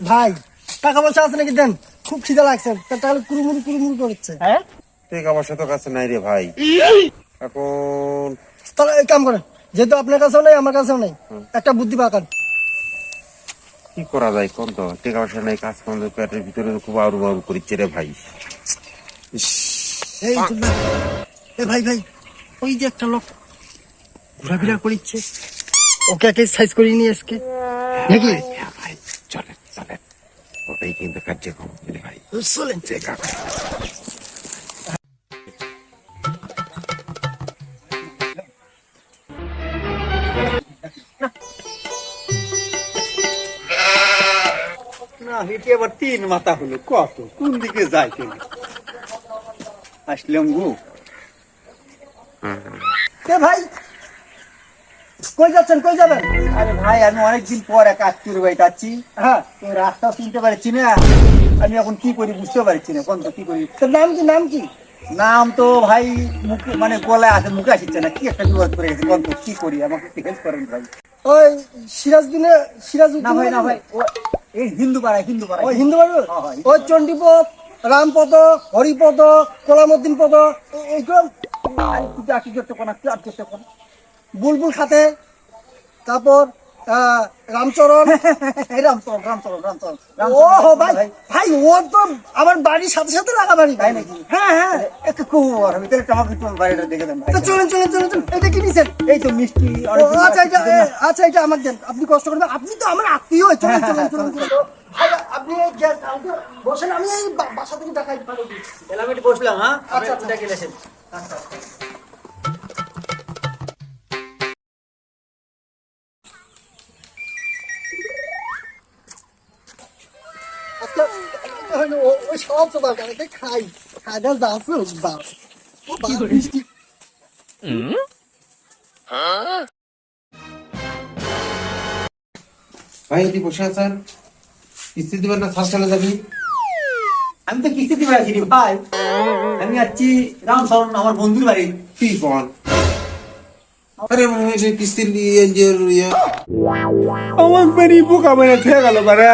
ভাই টাকা পয়সা আছে নাকি দেন? খুব খিদে লাগছে। টাকা কুরুমুরু কুরুমুরু করছে হ্যাঁ? টাকা পয়সা তো কাছে নাই রে ভাই। এখন তাহলে এক কাম করেন যেহেতু আপনার কাছেও নেই আমার কাছেও নেই একটা বুদ্ধি পাকান। কি করা যায় কোন তো? টাকা পয়সা নাই কাজ কাম পেটের ভিতরে তো খুব আরু বারু করছে রে ভাই। এই এ ভাই ভাই ওই যে একটা লোক ঘোরাফেরা করিচ্ছে। ওকে একে সাইজ করিয়ে নিয়ে আজকে নাকি? হ্যাঁ ওটাই কিন্তু কার্যক্রম রে ভাই চলেন টাকা না এটি আবার তিন মাথা হলো কত কোন দিকে যায় কেন আসলাম গো কে ভাই কই যাচ্ছেন কই যাবেন? আরে ভাই আমি অনেকদিন পর এক আত্মীয় বাড়ি যাচ্ছি হ্যাঁ তো রাস্তা চিনতে পারছি না। আমি এখন কি করি বুঝতে পারছি না কোন কি করি। তোর নাম কি নাম কি? নাম তো ভাই মুখে মানে গলায় আছে মুখে আসছে না। কি একটা বিপদ করে গেছে কোন কি করি আমাকে একটু হেল্প করেন ভাই। ওই সিরাজদিনে সিরাজ না ভাই না ভাই এই হিন্দু পাড়ায় হিন্দু পাড়ায় ওই হিন্দু বাড়ি হ্যাঁ, হ্যাঁ, ওই চণ্ডীপদ রামপদ হরিপদ কলামুদ্দিন পদ এইগুলো আর আর কিছু একটা আর একটা কোন বুলবুল খাতে তারপর আহ, রামচরণ এই রামচরণ রামচরণ রামচরণ ও হো ভাই ভাই ও তো আমার বাড়ির সাথে সাথে লাগা বাড়ি তাই নাকি? হ্যাঁ হ্যাঁ। একটু খুব আমি তাহলে একটু বাড়িটা দেখে দেন ভাই। তো চলেন চলেন চলেন চলেন। এটা কি নিছেন? এই তো মিষ্টি ও, আচ্ছা এটা আচ্ছা এটা আমার দেন। আপনি কষ্ট করবেন আপনি তো আমার আত্মীয় চলেন চলেন চলেন চলেন। ভাই, আপনি এই গ্যাস বসেন আমি এই বাসা থেকে একটু বসলাম হ্যাঁ? আচ্ছা, আচ্ছা। আচ্ছা। ওই এটি বসে আছেন কিস্তি দিবেন না সার যাবি আমি তো কিস্তি ভাই আমি যাচ্ছি রামচরণ আমার বন্ধুর বাড়ি। তুই বল? আরে মনে হয় যে কিস্তি নিয়ে যে ইয়ে আমার বাড়ি বোকা মেরে থেকে গেল বারা